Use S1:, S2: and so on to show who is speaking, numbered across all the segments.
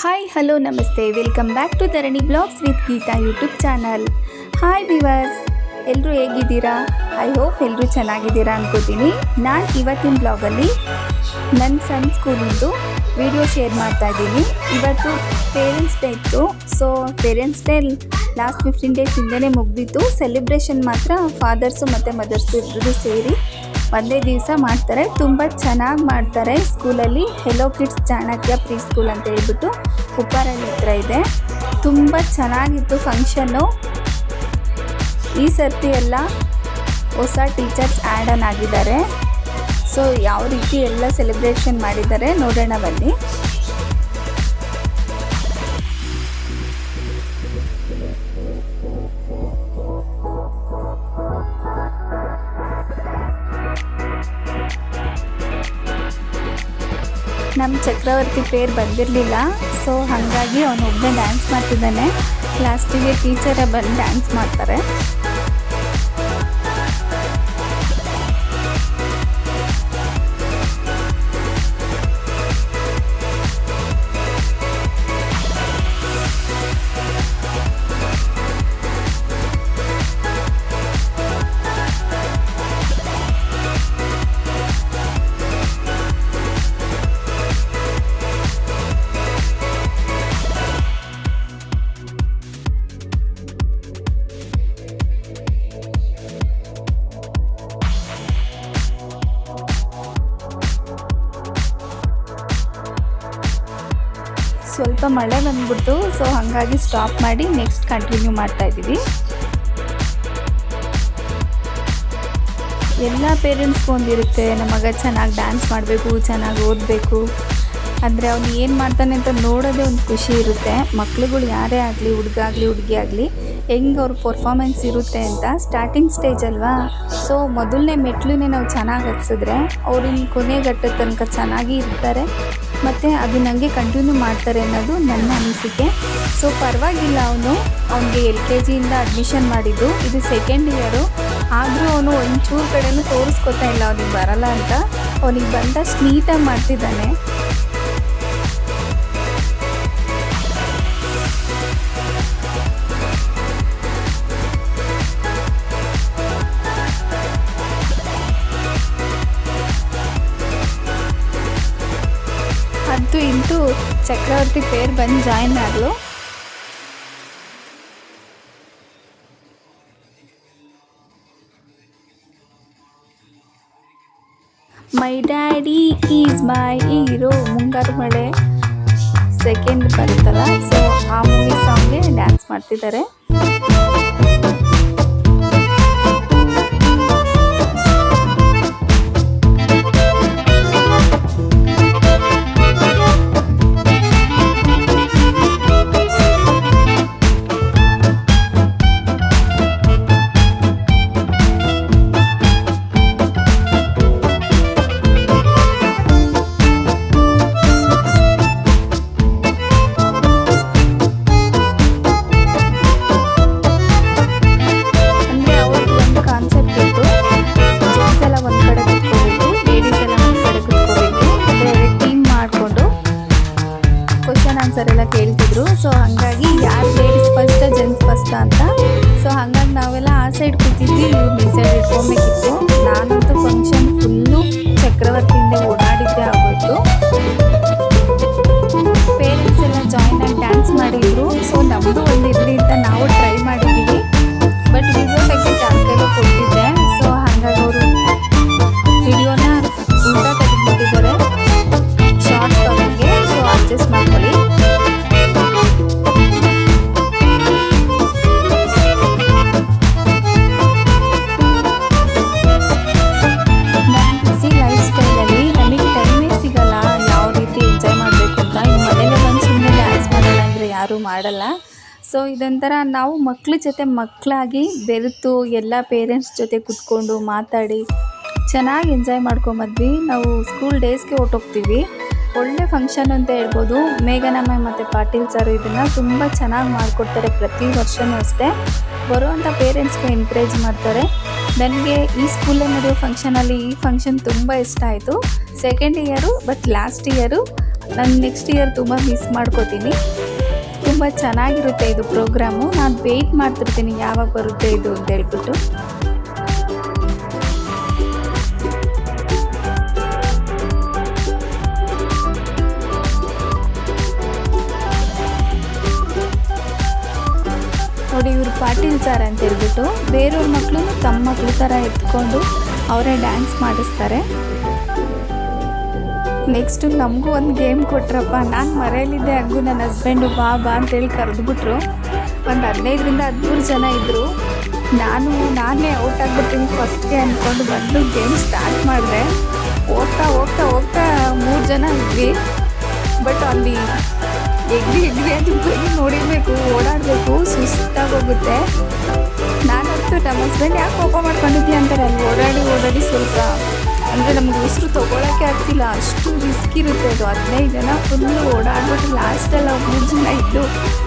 S1: Hi hello ನಮಸ್ತೆ welcome back to Dharani blogs with Geetha YouTube channel hi viewers ಎಲ್ಲರೂ ಹೇಗಿದ್ದೀರಾ? I hope ಎಲ್ಲರೂ ಚೆನ್ನಾಗಿದ್ದೀರಾ ಅನ್ಕೋತೀನಿ. ನಾನು ಇವತ್ತಿನ ಬ್ಲಾಗಲ್ಲಿ ನನ್ನ ಸನ್ ಸ್ಕೂಲಿಂದು ವಿಡಿಯೋ ಶೇರ್ ಮಾಡ್ತಾ ಇದ್ದೀನಿ. ಇವತ್ತು ಪೇರೆಂಟ್ಸ್ ಡೇ ಇತ್ತು. So parents day last fifteen days ಹಿಂದೆ ಮುಗ್ದಿತ್ತು. ಸೆಲೆಬ್ರೇಷನ್ ಮಾತ್ರ ಫಾದರ್ಸು ಮತ್ತು ಮದರ್ಸು ಇಬ್ಬರು ಸೇರಿ. ಒಂದೇ ದಿವಸ ಮಾಡ್ತಾರೆ. ತುಂಬ ಚೆನ್ನಾಗಿ ಮಾಡ್ತಾರೆ ಸ್ಕೂಲಲ್ಲಿ. Hello kids Chanakya pre school ಅಂತ ಹೇಳ್ಬಿಟ್ಟು ಉಪ್ಪಾರಳ್ಳಿ ಹತ್ರ ಇದೆ. ತುಂಬ ಚೆನ್ನಾಗಿತ್ತು ಫಂಕ್ಷನ್ನು. ಈ ಸರ್ತಿ ಎಲ್ಲ ಹೊಸ ಟೀಚರ್ಸ್ ಆ್ಯಡನ್ ಆಗಿದ್ದಾರೆ. ಸೊ ಯಾವ ರೀತಿ ಎಲ್ಲ ಸೆಲೆಬ್ರೇಷನ್ ಮಾಡಿದ್ದಾರೆ ನೋಡೋಣ ಬನ್ನಿ. ನಮ್ಮ ಚಕ್ರವರ್ತಿ ಪೇರ್ ಬಂದಿರಲಿಲ್ಲ. ಸೊ ಹಾಗಾಗಿ ಅವನೊಬ್ಬನೇ ಡ್ಯಾನ್ಸ್ ಮಾಡ್ತಿದ್ದಾನೆ. ಲಾಸ್ಟಿಗೆ ಟೀಚರೇ ಬಂದು ಡ್ಯಾನ್ಸ್ ಮಾಡ್ತಾರೆ. ಮಳೆ ಬಂದ್ಬಿಟ್ಟು ಸೊ ಹಾಗಾಗಿ ಸ್ಟಾಪ್ ಮಾಡಿ ನೆಕ್ಸ್ಟ್ ಕಂಟಿನ್ಯೂ ಮಾಡ್ತಾ ಇದ್ದೀವಿ. ಎಲ್ಲ ಪೇರೆಂಟ್ಸ್ಗೂ ಒಂದಿರುತ್ತೆ, ನಮ್ಮ ಮಗ ಚೆನ್ನಾಗಿ ಡ್ಯಾನ್ಸ್ ಮಾಡಬೇಕು, ಚೆನ್ನಾಗಿ ಓದಬೇಕು. ಅಂದರೆ ಅವನು ಏನು ಮಾಡ್ತಾನೆ ಅಂತ ನೋಡೋದೇ ಒಂದು ಖುಷಿ ಇರುತ್ತೆ. ಮಕ್ಳುಗಳು ಯಾರೇ ಆಗಲಿ, ಹುಡುಗ ಆಗಲಿ, ಹುಡುಗಿ ಆಗಲಿ, ಹೆಂಗೆ ಅವ್ರ ಪರ್ಫಾಮೆನ್ಸ್ ಇರುತ್ತೆ ಅಂತ ಸ್ಟಾರ್ಟಿಂಗ್ ಸ್ಟೇಜ್ ಅಲ್ವಾ? ಸೊ ಮೊದಲನೇ ಮೆಟ್ಲೂ ನಾವು ಚೆನ್ನಾಗಿ ಹತ್ಸಿದ್ರೆ ಅವ್ರಿನ ಕೊನೆಗಟ್ಟದ ತನಕ ಚೆನ್ನಾಗಿ ಇರ್ತಾರೆ. ಮತ್ತು ಅದು ನನಗೆ ಕಂಟಿನ್ಯೂ ಮಾಡ್ತಾರೆ ಅನ್ನೋದು ನನ್ನ ಅನಿಸಿಕೆ. ಸೊ ಪರವಾಗಿಲ್ಲ ಅವನು, ಅವನಿಗೆ ಎಲ್ ಕೆ ಜಿಯಿಂದ ಅಡ್ಮಿಷನ್ ಮಾಡಿದ್ದು. ಇದು ಸೆಕೆಂಡ್ ಇಯರು ಆದರೂ ಅವನು ಒಂಚೂರು ಕಡೆಯೂ ತೋರಿಸ್ಕೊತಾ ಇಲ್ಲ, ಅವನಿಗೆ ಬರಲ್ಲ ಅಂತ. ಅವನಿಗೆ ಬಂದಷ್ಟು ನೀಟಾಗಿ ಮಾಡ್ತಿದ್ದಾನೆ. ಪೇರ್ ಬಂದು ಜಾಯಿನ್ ಆಗಲು my daddy is my hero. Mungaru Male second ಬರುತ್ತಲ್ಲ ಸೊ ಆ ಮೂವಿ ಸಾಂಗ್ಗೆ ಡ್ಯಾನ್ಸ್ ಮಾಡ್ತಿದ್ದಾರೆ. ಆನ್ಸರ್ ಎಲ್ಲ ಕೇಳ್ತಿದ್ರು. ಸೊ ಹಾಗಾಗಿ ಯಾರು ಲೇಡೀಸ್ ಫಸ್ಟ್ ಜೆಂಟ್ಸ್ ಫಸ್ಟ್ ಅಂತ. ಸೊ ಹಾಗಾಗಿ ನಾವೆಲ್ಲ ಆ ಸೈಡ್ ಕೂತಿದ್ವಿ. ಇವ್ರು ಈ ಸೈಡ್ ಇಟ್ಕೊಬೇಕಿತ್ತು. ನಾನಂತೂ ಫಂಕ್ಷನ್ ಫುಲ್ಲು ಚಕ್ರವರ್ತಿಯಿಂದ ಓಡಾಡಿದ್ದೆ ಆಗೋಯ್ತು. ಪೇರೆಂಟ್ಸ್ ಎಲ್ಲ ಜಾಯಿನ್ ಆಗಿ ಡ್ಯಾನ್ಸ್ ಮಾಡಿದ್ರು. ಸೊ ನಮ್ಮದು ಒಂದು ಇರಲಿ ಅಂತ ನಾವು ಟ್ರೈ ಮಾಡಿದ್ದೀವಿ ಬಟ್ ವಿಡಿಯೋ ತೆಗೆದು ಜಾಸ್ತಿ ಎಲ್ಲ ಕೊಟ್ಟಿದ್ದೆ. ಸೊ ಹಾಗಾಗಿ ಅವರು ವಿಡಿಯೋನ ಊಟ ತೆಗೆದುಬಿಟ್ಟಿದ್ದಾರೆ. ಯಾರೂ ಮಾಡಲ್ಲ ಸೊ ಇದೊಂಥರ ನಾವು ಮಕ್ಳ ಜೊತೆ ಮಕ್ಕಳಾಗಿ ಬೆರೆತು ಎಲ್ಲ ಪೇರೆಂಟ್ಸ್ ಜೊತೆ ಕುತ್ಕೊಂಡು ಮಾತಾಡಿ ಚೆನ್ನಾಗಿ ಎಂಜಾಯ್ ಮಾಡ್ಕೊಂಬದ್ವಿ. ನಾವು ಸ್ಕೂಲ್ ಡೇಸ್ಗೆ ಹೊಟ್ಟೋಗ್ತೀವಿ ಒಳ್ಳೆ ಫಂಕ್ಷನ್ ಅಂತ ಹೇಳ್ಬೋದು. ಮೇಘನಮ್ಮ ಮತ್ತು ಪಾಟೀಲ್ ಸರ್ ಇದನ್ನು ತುಂಬ ಚೆನ್ನಾಗಿ ಮಾಡಿಕೊಡ್ತಾರೆ ಪ್ರತಿ ವರ್ಷವೂ ಅಷ್ಟೇ. ಬರುವಂಥ ಪೇರೆಂಟ್ಸ್ಗೆ ಎನ್ಕರೇಜ್ ಮಾಡ್ತಾರೆ. ನನಗೆ ಈ ಸ್ಕೂಲಲ್ಲಿ ನಡೆಯೋ ಫಂಕ್ಷನಲ್ಲಿ ಈ ಫಂಕ್ಷನ್ ತುಂಬ ಇಷ್ಟ ಆಯಿತು. Second year but last year ನಾನು ನೆಕ್ಸ್ಟ್ ಇಯರ್ ತುಂಬ ಮಿಸ್ ಮಾಡ್ಕೋತೀನಿ. ತುಂಬ ಚೆನ್ನಾಗಿರುತ್ತೆ ಇದು ಪ್ರೋಗ್ರಾಮು. ನಾನು ವೆಯ್ಟ್ ಮಾಡ್ತಿರ್ತೀನಿ ಯಾವಾಗ ಬರುತ್ತೆ ಇದು ಅಂತ ಹೇಳ್ಬಿಟ್ಟು. ನೋಡಿ ಇವರು ಪಾಟೀಲ್ ಸರ್ ಅಂತ ಹೇಳ್ಬಿಟ್ಟು ಬೇರೆಯವ್ರ ಮಕ್ಕಳು ತಮ್ಮ ಮಕ್ಕಳು ಥರ ಎತ್ಕೊಂಡು ಅವರೇ ಡ್ಯಾನ್ಸ್ ಮಾಡಿಸ್ತಾರೆ. ನೆಕ್ಸ್ಟು ನಮಗೂ ಒಂದು ಗೇಮ್ ಕೊಟ್ರಪ್ಪ. ನಾನು ಮರೆಯಲಿದ್ದೆ ಹಂಗೂ ನನ್ನ ಹಸ್ಬೆಂಡು ಬಾ ಬಾ ಅಂತೇಳಿ ಕರೆದ್ಬಿಟ್ರು. ಒಂದು ಹದಿನೈದರಿಂದ ಹದಿಮೂರು ಜನ ಇದ್ದರು ನಾನು, ನಾನೇ ಔಟ್ ಆಗಿಬಿಡ್ತೀನಿ ಫಸ್ಟ್ಗೆ ಅಂದ್ಕೊಂಡು ಬಂದು ಗೇಮ್ ಸ್ಟಾರ್ಟ್ ಮಾಡಿದೆ. ಹೋಗ್ತಾ ಹೋಗ್ತಾ ಹೋಗ್ತಾ ಮೂರು ಜನ ಇದ್ವಿ. ಬಟ್ ಅಲ್ಲಿ ಎಗ್ಲಿ ಎಗ್ಲಿ ಅಂತ ನೋಡಿರಬೇಕು, ಓಡಾಡಬೇಕು, ಸುಸ್ತಾಗೋಗುತ್ತೆ. ನಾನಂತೂ ನಮ್ಮ ಹಸ್ಬೆಂಡ್ ಯಾಕೆ ಕೋಪ ಮಾಡ್ಕೊಂಡಿದ್ದೆ ಅಂತಾರೆ, ಅಲ್ಲಿ ಓಡಾಡಿ ಓಡಾಡಿ ಸ್ವಲ್ಪ ಅಂದರೆ ನಮ್ಗೆ ಉಸಿರು ತೊಗೊಳಕ್ಕೆ ಆಗ್ತಿಲ್ಲ. ಅಷ್ಟು ರಿಸ್ಕ್ ಇರುತ್ತೆ ಅದು. ಹದಿನೈದು ಜನ ಫುಲ್ಲು ಓಡಾಡ್ಬಿಟ್ಟು ಲಾಸ್ಟೆಲ್ಲ ಮೂರು ಜನ ಇದ್ದು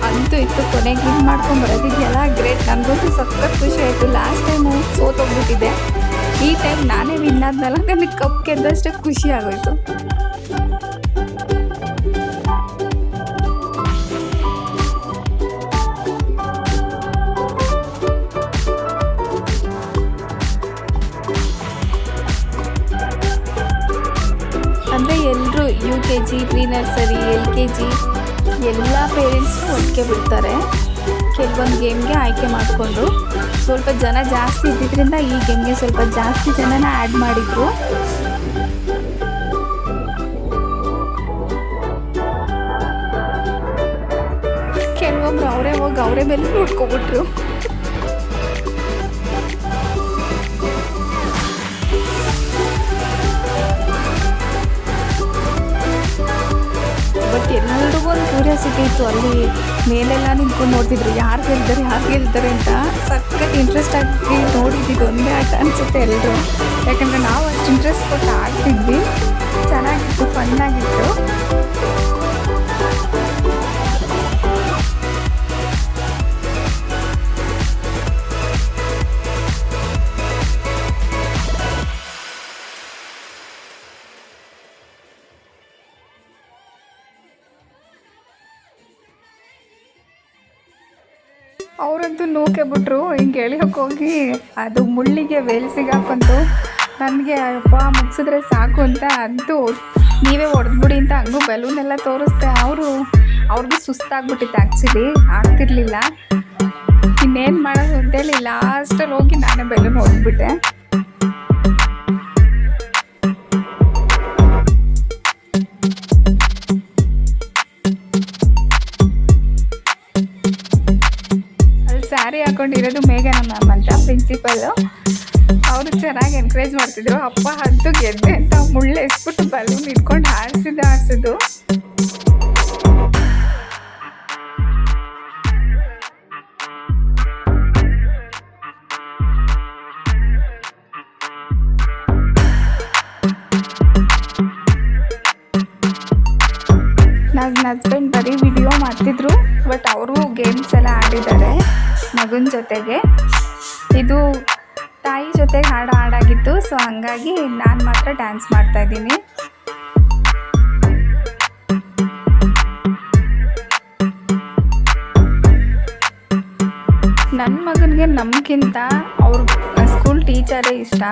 S1: ಅಂತೂ ಇತ್ತು ಕೊನೆಗೆ ಇದು ಮಾಡ್ಕೊಂಡು ಬರೋದಿದೆಯಲ್ಲ ಗ್ರೇಟ್ ನನಗಂತೂ ಸಖತ್ ಖುಷಿ ಆಯಿತು. ಲಾಸ್ಟ್ ಟೈಮು ಸೋತೋಗ್ಬಿಟ್ಟಿದ್ದೆ ಈ ಟೈಮ್ ನಾನೇ ವಿನ್ ನನಗೆ ಕಪ್ ಗೆದ್ದಷ್ಟೇ ಖುಷಿ ಆಗೋಯ್ತು. K G pre nursery L K G ಎಲ್ಲ ಪೇರೆಂಟ್ಸು ಒಟ್ಟಿಗೆ ಬಿಡ್ತಾರೆ. ಕೆಲವೊಂದು ಗೇಮ್ಗೆ ಆಯ್ಕೆ ಮಾಡಿಕೊಂಡು. ಸ್ವಲ್ಪ ಜನ ಜಾಸ್ತಿ ಇದ್ದಿದ್ದರಿಂದ ಈ ಗೇಮ್ಗೆ ಸ್ವಲ್ಪ ಜಾಸ್ತಿ ಜನನ ಆ್ಯಡ್ ಮಾಡಿದರು. ಕೆಲವೊಬ್ರು ಅವರೇ ಹೋಗಿ ಅವರೇ ಮೇಲೆ ನೋಡ್ಕೊಬಿಟ್ರು. ಬಟ್ ಎಲ್ಲರಿಗೂ ಒಂದು ಕ್ಯೂರಿಯಾಸಿಟಿ ಇತ್ತು. ಅಲ್ಲಿ ಮೇಲೆಲ್ಲ ನಿಂತ್ಕೊಂಡು ನೋಡ್ತಿದ್ರು. ಯಾರು ಗೆಲ್ತಾರೆ ಯಾರು ಗೆಲ್ತಾರೆ ಅಂತ ಸಖತ್ ಇಂಟ್ರೆಸ್ಟ್ ಆಗಿ ನೋಡಿದ್ದು ಒಂದೇ ಆಟ ಅನಿಸುತ್ತೆ ಎಲ್ಲರೂ ಯಾಕಂದರೆ ನಾವು ಅಷ್ಟು ಇಂಟ್ರೆಸ್ಟ್ ಕೊಟ್ಟು ಆಡ್ತಿದ್ವಿ. ಚೆನ್ನಾಗಿತ್ತು ಫನ್ನಾಗಿತ್ತು ಅವರಂತೂ ನೂಕೆ ಬಿಟ್ರು. ಹಿಂಗೆ ಎಳಿಯೋಕೆ ಹೋಗಿ ಅದು ಮುಳ್ಳಿಗೆ ವೇಲ್ ಸಿಗಾಕೊಂತು ನನಗೆ ಅಪ್ಪ ಮುಗಿಸಿದ್ರೆ ಸಾಕು ಅಂತ ಅಂತೂ ನೀವೇ ಹೊಡೆದ್ಬಿಡಿ ಅಂತ ಹಂಗೂ ಬಲೂನೆಲ್ಲ ತೋರಿಸ್ದೆ. ಅವರು, ಅವ್ರಿಗೂ ಸುಸ್ತಾಗ್ಬಿಟ್ಟಿತ್ತು ಆ್ಯಕ್ಚುಲಿ ಆಗ್ತಿರ್ಲಿಲ್ಲ. ಇನ್ನೇನು ಮಾಡೋದು ಅಂತೇಳಿ ಲಾಸ್ಟಲ್ಲಿ ಹೋಗಿ ನಾನೇ ಬೆಲೂನ್ ಹೊಡೆದ್ಬಿಟ್ಟೆ. ಸ್ಯಾರಿ ಹಾಕೊಂಡಿರೋದು ಮೇಘನ ಮ್ಯಾಮ್ ಅಂತ ಪ್ರಿನ್ಸಿಪಲ್ಲು ಅವರು ಚೆನ್ನಾಗಿ ಎನ್ಕರೇಜ್ ಮಾಡ್ತಿದ್ರು. ಅಪ್ಪ ಅಂತೂ ಗೆದ್ದೆ ಅಂತ ಮುಳ್ಳು ಎಸ್ಬಿಟ್ಟು ಬಲೂನ್ ಇಟ್ಕೊಂಡು ಹಾರಿಸಿದ್ದು ಆಡಿಸಿದ್ದು ನನ್ನ ಹಸ್ಬೆಂಡ್ ಬರೀ ವಿಡಿಯೋ ಮಾಡ್ತಿದ್ರು ಬಟ್ ಅವರು ಗೇಮ್ಸ್ ಎಲ್ಲ ಆಡಿದ್ದಾರೆ ಮಗನ ಜೊತೆಗೆ. ಇದು ತಾಯಿ ಜೊತೆಗೆ ಹಾಡು ಹಾಡಾಗಿತ್ತು ಸೊ ಹಂಗಾಗಿ ನಾನು ಮಾತ್ರ ಡ್ಯಾನ್ಸ್ ಮಾಡ್ತಾ ಇದ್ದೀನಿ. ನನ್ನ ಮಗನಿಗೆ ನಮಗಿಂತ ಅವ್ರ ಸ್ಕೂಲ್ ಟೀಚರೇ ಇಷ್ಟ.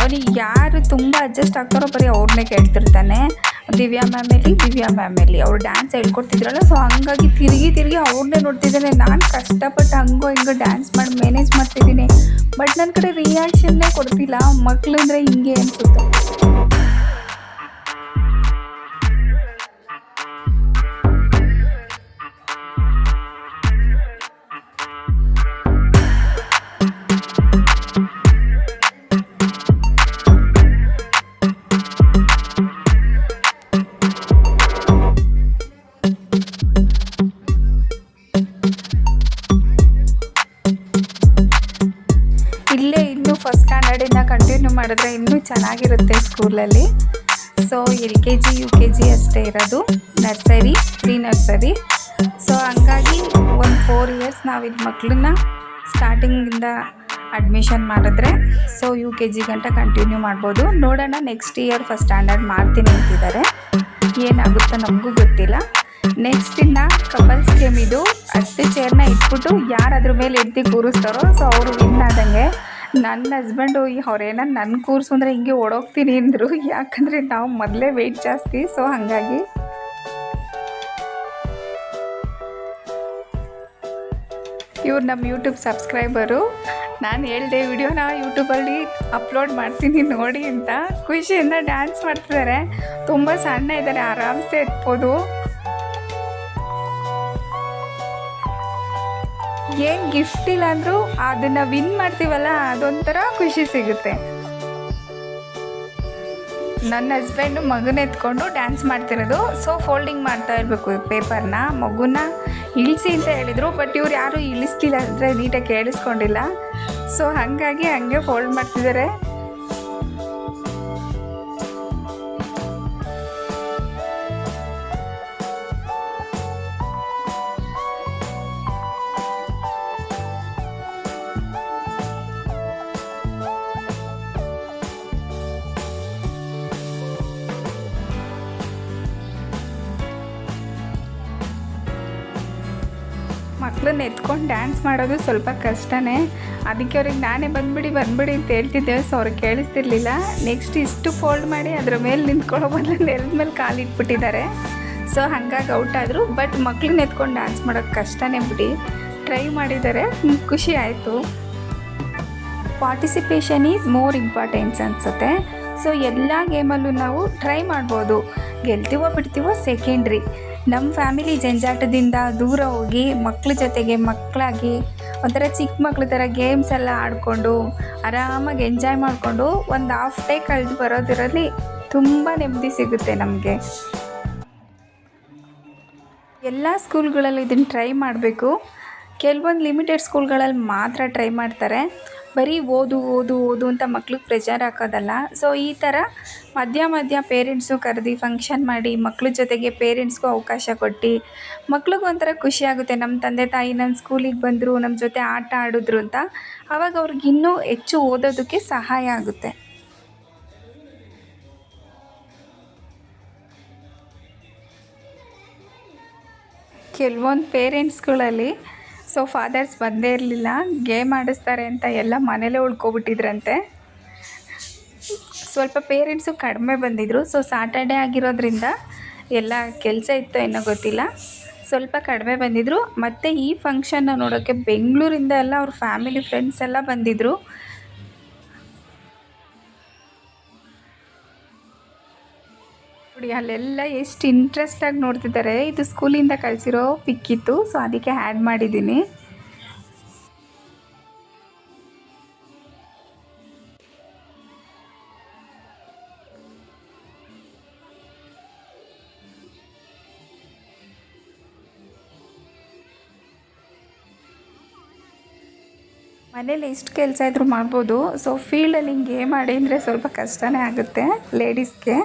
S1: ಅವ್ರಿಗೆ ಯಾರು ತುಂಬ ಅಡ್ಜಸ್ಟ್ ಆಗ್ತಾರೋ ಬರೀ ಅವ್ರನ್ನೇ ಕೇಳ್ತಿರ್ತಾನೆ. ದಿವ್ಯಾ ಮ್ಯಾಮೇಲಿ ದಿವ್ಯಾ ಮ್ಯಾಮೇಲಿ ಅವ್ರು ಡ್ಯಾನ್ಸ್ ಹೇಳ್ಕೊಡ್ತಿದ್ರಲ್ಲ ಸೊ ಹಂಗಾಗಿ ತಿರುಗಿ ತಿರುಗಿ ಅವ್ರನ್ನೇ ನೋಡ್ತಿದ್ದೇನೆ. ನಾನು ಕಷ್ಟಪಟ್ಟು ಹಂಗೋ ಹಿಂಗೋ ಡ್ಯಾನ್ಸ್ ಮಾಡಿ ಮ್ಯಾನೇಜ್ ಮಾಡ್ತಿದ್ದೀನಿ. ಬಟ್ ನನ್ನ ಕಡೆ ರಿಯಾಕ್ಷನ್ನೇ ಕೊಡ್ತಿಲ್ಲ. ಮಕ್ಳು ಅಂದರೆ ಹಿಂಗೆ ಅನಿಸುತ್ತೆ. ಚೆನ್ನಾಗಿರುತ್ತೆ ಸ್ಕೂಲಲ್ಲಿ. So L K G, U K G ಅಷ್ಟೇ ಇರೋದು. Nursery, pre nursery. ಸೊ ಹಂಗಾಗಿ ಒಂದು ಫೋರ್ ಇಯರ್ಸ್ ನಾವು ಇಲ್ಲಿ ಮಕ್ಕಳನ್ನ ಸ್ಟಾರ್ಟಿಂಗಿಂದ ಅಡ್ಮಿಷನ್ ಮಾಡಿದ್ರೆ ಸೊ ಯು ಕೆ ಜಿ ಗಂಟ ಕಂಟಿನ್ಯೂ ಮಾಡ್ಬೋದು. ನೋಡೋಣ ನೆಕ್ಸ್ಟ್ ಇಯರ್ ಫಸ್ಟ್ ಸ್ಟ್ಯಾಂಡರ್ಡ್ ಮಾಡ್ತೀನಿ ಅಂತಿದ್ದಾರೆ. ಏನಾಗುತ್ತೋ ನಮಗೂ ಗೊತ್ತಿಲ್ಲ. ನೆಕ್ಸ್ಟ್ ಇನ್ನು ಕಪಲ್ಸ್ ಗೇಮ್ ಇದು ಹತ್ತು ಚೇರ್ನ ಇಟ್ಬಿಟ್ಟು ಯಾರು ಅದ್ರ ಮೇಲೆ ಎತ್ತಿ ಕೂರಿಸ್ತಾರೋ ಸೊ ಅವರು ವಿನ್ ಆದಂಗೆ ನನ್ನ ಹಸ್ಬೆಂಡು ಅವ್ರೇನ ನನ್ನ ಕೂರ್ಸು ಅಂದರೆ ಹಿಂಗೆ ಓಡೋಗ್ತೀನಿ ಅಂದರು. ಯಾಕಂದರೆ ನಾವು ಮೊದಲೇ ವೆಯ್ಟ್ ಜಾಸ್ತಿ ಸೊ ಹಾಗಾಗಿ. ಇವ್ರು ನಮ್ಮ ಯೂಟ್ಯೂಬ್ ಸಬ್ಸ್ಕ್ರೈಬರು ನಾನು ಹೇಳಿದೆ, ವಿಡಿಯೋನ ಯೂಟ್ಯೂಬಲ್ಲಿ ಅಪ್ಲೋಡ್ ಮಾಡ್ತೀನಿ ನೋಡಿ ಅಂತ. ಖುಷಿಯಿಂದ ಡ್ಯಾನ್ಸ್ ಮಾಡ್ತಿದ್ದಾರೆ ತುಂಬ ಸಣ್ಣ ಇದ್ದಾರೆ ಆರಾಮ್ಸೆ ಎತ್ಬೋದು ಏನು ಗಿಫ್ಟ್ ಇಲ್ಲ ಅಂದರೂ ಅದನ್ನು ವಿನ್ ಮಾಡ್ತೀವಲ್ಲ, ಅದೊಂಥರ ಖುಷಿ ಸಿಗುತ್ತೆ. ನನ್ನ ಹಸ್ಬೆಂಡು ಮಗುನ ಎತ್ಕೊಂಡು ಡ್ಯಾನ್ಸ್ ಮಾಡ್ತಿರೋದು. ಸೊ ಫೋಲ್ಡಿಂಗ್ ಮಾಡ್ತಾ ಇರಬೇಕು ಪೇಪರ್ನ ಮಗುನ ಇಳಿಸಿ ಅಂತ ಹೇಳಿದರು ಬಟ್ ಇವ್ರು ಯಾರೂ ಇಳಿಸ್ತಿಲ್ಲ ಅಂದರೆ ನೀಟಾಗಿ ಕೇಳಿಸ್ಕೊಂಡಿಲ್ಲ. ಸೊ ಹಾಗಾಗಿ ಹಂಗೆ ಫೋಲ್ಡ್ ಮಾಡ್ತಿದ್ದಾರೆ. ಮಕ್ಕಳನ್ನ ಎತ್ಕೊಂಡು ಡ್ಯಾನ್ಸ್ ಮಾಡೋದು ಸ್ವಲ್ಪ ಕಷ್ಟನೇ. ಅದಕ್ಕೆ ಅವ್ರಿಗೆ ನಾನೇ ಬಂದ್ಬಿಡಿ ಬಂದ್ಬಿಡಿ ಅಂತ ಹೇಳ್ತಿದ್ದೆ. ಸೊ ಅವ್ರಿಗೆ ಕೇಳಿಸ್ತಿರ್ಲಿಲ್ಲ. ನೆಕ್ಸ್ಟ್ ಇಷ್ಟು ಫೋಲ್ಡ್ ಮಾಡಿ ಅದ್ರ ಮೇಲೆ ನಿಂತ್ಕೊಳ್ಳೋ ಬದಲು ನೆಲದ ಮೇಲೆ ಕಾಲಿಟ್ಬಿಟ್ಟಿದ್ದಾರೆ ಸೊ ಹಾಗಾಗಿ ಔಟ್ ಆದರು. ಬಟ್ ಮಕ್ಳನ್ನ ಎತ್ಕೊಂಡು ಡ್ಯಾನ್ಸ್ ಮಾಡೋದು ಕಷ್ಟನೇ ಬಿಡಿ. ಟ್ರೈ ಮಾಡಿದ್ದಾರೆ. ಖುಷಿ ಆಯಿತು. ಪಾರ್ಟಿಸಿಪೇಷನ್ ಈಸ್ ಮೋರ್ ಇಂಪಾರ್ಟೆನ್ಸ್ ಅನಿಸುತ್ತೆ. ಸೊ ಎಲ್ಲ ಗೇಮಲ್ಲೂ ನಾವು ಟ್ರೈ ಮಾಡ್ಬೋದು. ಗೆಲ್ತೀವೋ ಬಿಡ್ತೀವೋ ಸೆಕೆಂಡ್ರಿ ನಮ್ಮ ಫ್ಯಾಮಿಲಿ ಜಂಜಾಟದಿಂದ ದೂರ ಹೋಗಿ ಮಕ್ಕಳ ಜೊತೆಗೆ ಮಕ್ಕಳಾಗಿ ಒಂಥರ ಚಿಕ್ಕ ಮಕ್ಳ ಥರ ಗೇಮ್ಸ್ ಎಲ್ಲ ಆಡಿಕೊಂಡು ಆರಾಮಾಗಿ ಎಂಜಾಯ್ ಮಾಡಿಕೊಂಡು ಒಂದು ಹಾಫ್ ಡೇ ಕಳೆದು ಬರೋದಿರಲ್ಲಿ ತುಂಬ ನೆಮ್ಮದಿ ಸಿಗುತ್ತೆ ನಮಗೆ. ಎಲ್ಲ ಸ್ಕೂಲ್ಗಳಲ್ಲಿ ಇದನ್ನು ಟ್ರೈ ಮಾಡಬೇಕು. ಕೆಲವೊಂದು ಲಿಮಿಟೆಡ್ ಸ್ಕೂಲ್ಗಳಲ್ಲಿ ಮಾತ್ರ ಟ್ರೈ ಮಾಡ್ತಾರೆ. ಬರೀ ಓದು ಓದು ಓದು ಅಂತ ಮಕ್ಳಿಗೆ ಪ್ರೆಷರ್ ಹಾಕೋದಲ್ಲ. ಸೊ ಈ ಥರ ಮಧ್ಯ ಮಧ್ಯ ಪೇರೆಂಟ್ಸು ಕರೆದು ಫಂಕ್ಷನ್ ಮಾಡಿ ಮಕ್ಳ ಜೊತೆಗೆ ಪೇರೆಂಟ್ಸ್ಗೂ ಅವಕಾಶ ಕೊಟ್ಟು, ಮಕ್ಳಿಗೂ ಒಂಥರ ಖುಷಿ ಆಗುತ್ತೆ. ನಮ್ಮ ತಂದೆ ತಾಯಿ ನಮ್ಮ ಸ್ಕೂಲಿಗೆ ಬಂದರು ನಮ್ಮ ಜೊತೆ ಆಟ ಆಡಿದ್ರು ಅಂತ ಆವಾಗ ಅವ್ರಿಗೆ ಇನ್ನೂ ಹೆಚ್ಚು ಓದೋದಕ್ಕೆ ಸಹಾಯ ಆಗುತ್ತೆ. ಕೆಲವೊಂದು ಪೇರೆಂಟ್ಸ್ಗಳಲ್ಲಿ ಸೊ ಫಾದರ್ಸ್ ಬಂದೇ ಇರಲಿಲ್ಲ ಗೇಮ್ ಆಡಿಸ್ತಾರೆ ಅಂತ ಎಲ್ಲ ಮನೇಲೇ ಉಳ್ಕೊಬಿಟ್ಟಿದ್ರಂತೆ. ಸ್ವಲ್ಪ ಪೇರೆಂಟ್ಸು ಕಡಿಮೆ ಬಂದಿದ್ದರು ಸೊ ಸಾಟರ್ಡೆ ಆಗಿರೋದ್ರಿಂದ ಎಲ್ಲ ಕೆಲಸ ಇತ್ತೋ ಏನೋ ಗೊತ್ತಿಲ್ಲ. ಸ್ವಲ್ಪ ಕಡಿಮೆ ಬಂದಿದ್ದರು ಮತ್ತು ಈ ಫಂಕ್ಷನ್ನ ನೋಡೋಕ್ಕೆ ಬೆಂಗಳೂರಿಂದ ಎಲ್ಲ ಅವ್ರ ಫ್ಯಾಮಿಲಿ ಫ್ರೆಂಡ್ಸ್ ಎಲ್ಲ ಬಂದಿದ್ದರು ನೋಡಿ, ಅಲ್ಲೆಲ್ಲ ಎಷ್ಟು ಇಂಟ್ರೆಸ್ಟಾಗಿ ನೋಡ್ತಿದ್ದಾರೆ. ಇದು ಸ್ಕೂಲಿಂದ ಕಳಿಸಿರೋ ಪಿಕ್ಕಿತ್ತು ಸೊ ಅದಕ್ಕೆ ಆ್ಯಡ್ ಮಾಡಿದ್ದೀನಿ. ಮನೇಲಿ ಎಷ್ಟು ಕೆಲಸ ಇದ್ರೂ ಮಾಡ್ಬೋದು. ಸೊ ಫೀಲ್ಡಲ್ಲಿ ಹಿಂಗೆ ಮಾಡಿ ಅಂದರೆ ಸ್ವಲ್ಪ ಕಷ್ಟನೇ ಆಗುತ್ತೆ ಲೇಡೀಸ್ಗೆ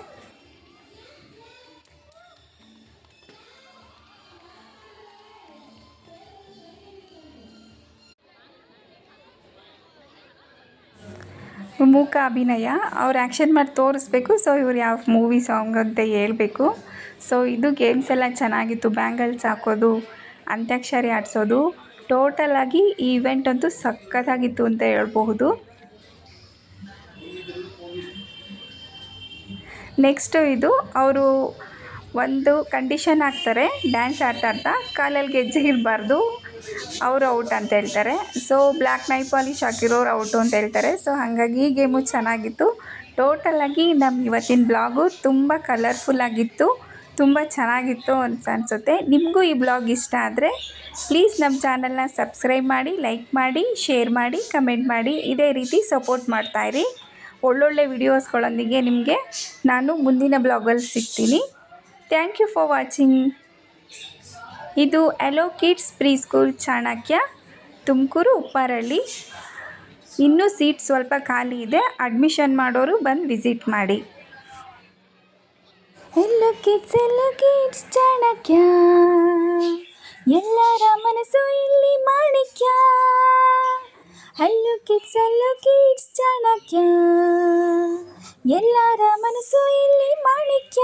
S1: ಮೂಕ ಅಭಿನಯ. ಅವ್ರು ಆ್ಯಕ್ಷನ್ ಮಾಡಿ ತೋರಿಸ್ಬೇಕು. ಸೊ ಇವ್ರು ಯಾವ ಮೂವಿ ಸಾಂಗ್ ಅಂತ ಹೇಳಬೇಕು. ಸೊ ಇದು ಗೇಮ್ಸ್ ಎಲ್ಲ ಚೆನ್ನಾಗಿತ್ತು. ಬ್ಯಾಂಗಲ್ಸ್ ಹಾಕೋದು, ಅಂತ್ಯಾಕ್ಷರಿ ಆಡಿಸೋದು. ಟೋಟಲಾಗಿ ಈ ಇವೆಂಟ್ ಅಂತೂ ಸಖತ್ತಾಗಿತ್ತು ಅಂತ ಹೇಳ್ಬಹುದು. ನೆಕ್ಸ್ಟು ಇದು ಅವರು ಒಂದು ಕಂಡೀಷನ್ ಹಾಕ್ತಾರೆ. ಡ್ಯಾನ್ಸ್ ಆಡ್ತಾ ಆಡ್ತಾ ಕಾಲಲ್ಲಿ ಗೆಜ್ಜೆ ಇರಬಾರ್ದು. ಅವರು ಔಟ್ ಅಂತ ಹೇಳ್ತಾರೆ. ಸೊ ಬ್ಲ್ಯಾಕ್ ನೈ ಪಾಲಿಶ್ ಹಾಕಿರೋರು ಔಟು ಅಂತ ಹೇಳ್ತಾರೆ. ಸೊ ಹಾಗಾಗಿ ಈ ಗೇಮು ಚೆನ್ನಾಗಿತ್ತು. ಟೋಟಲಾಗಿ ನಮ್ಮ ಇವತ್ತಿನ ಬ್ಲಾಗು ತುಂಬ ಕಲರ್ಫುಲ್ ಆಗಿತ್ತು. ತುಂಬ ಚೆನ್ನಾಗಿತ್ತು ಅಂತ ಅನಿಸುತ್ತೆ. ನಿಮಗೂ ಈ ಬ್ಲಾಗ್ ಇಷ್ಟ ಆದರೆ ಪ್ಲೀಸ್ ನಮ್ಮ ಚಾನಲ್ನ ಸಬ್ಸ್ಕ್ರೈಬ್ ಮಾಡಿ ಲೈಕ್ ಮಾಡಿ ಶೇರ್ ಮಾಡಿ ಕಮೆಂಟ್ ಮಾಡಿ. ಇದೇ ರೀತಿ ಸಪೋರ್ಟ್ ಮಾಡ್ತಾಯಿರಿ ಒಳ್ಳೊಳ್ಳೆ ವಿಡಿಯೋಸ್ಗಳೊಂದಿಗೆ ನಿಮಗೆ ನಾನು ಮುಂದಿನ ಬ್ಲಾಗಲ್ಲಿ ಸಿಗ್ತೀನಿ. ಥ್ಯಾಂಕ್ ಯು ಫಾರ್ ವಾಚಿಂಗ್ ಇದು hello kids pre school Chanakya, Tumakuru Upparahalli. ಇನ್ನೂ ಸೀಟ್ ಸ್ವಲ್ಪ ಖಾಲಿ ಇದೆ. ಅಡ್ಮಿಷನ್ ಮಾಡೋರು ಬಂದು ವಿಸಿಟ್ ಮಾಡಿ. Hello kids hello kids Chanakya. ಎಲ್ಲರ ಮನಸ್ಸು ಇಲ್ಲಿ ಮಾಣಿಕ್ಯ. ಹಲ್ಲು ಕಿಡ್ಸ್ ಹಲ್ಲು ಕಿಡ್ಸ್ ಚಾಣಕ್ಯ. ಎಲ್ಲರ ಮನಸ್ಸು ಇಲ್ಲಿ ಮಾಣಿಕ್ಯ.